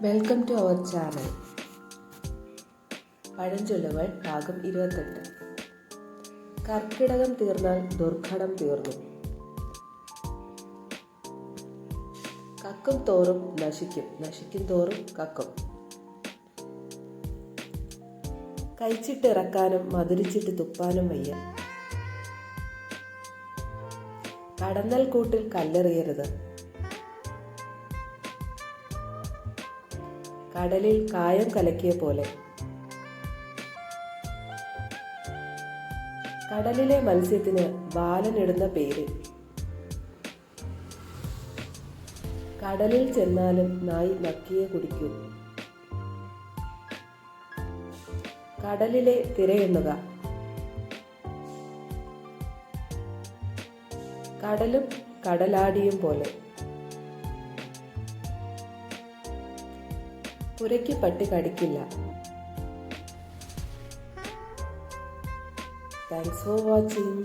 Welcome to our channel പഴഞ്ചൊല്ലുകൾ ഭാഗം ഇരുപത്തെട്ട്. കർക്കിടകം തീർന്നാൽ ദുർഘടം തീർന്നു. കക്കും തോറും നശിക്കും. നശിക്കും തോറും കക്കും. കഴിച്ചിട്ടിറക്കാനും മധുരിച്ചിട്ട് തുപ്പാനും വയ്യ. കടന്നൽ കൂട്ടിൽ കല്ലെറിയരുത്. കടലിൽ കായം കലക്കിയ പോലെ. കടലിലെ മത്സ്യത്തിന് ബാലനിടുന്ന പേര്. കടലിൽ ചെന്നാലും നായി നക്കിയെ കുടിക്കൂ. കടലിലെ തിരയെണ്ണുക കടലും കടലാടിയും പോലെ. പുരയ്ക്ക് പട്ടി കടിക്കില്ല. Thanks for watching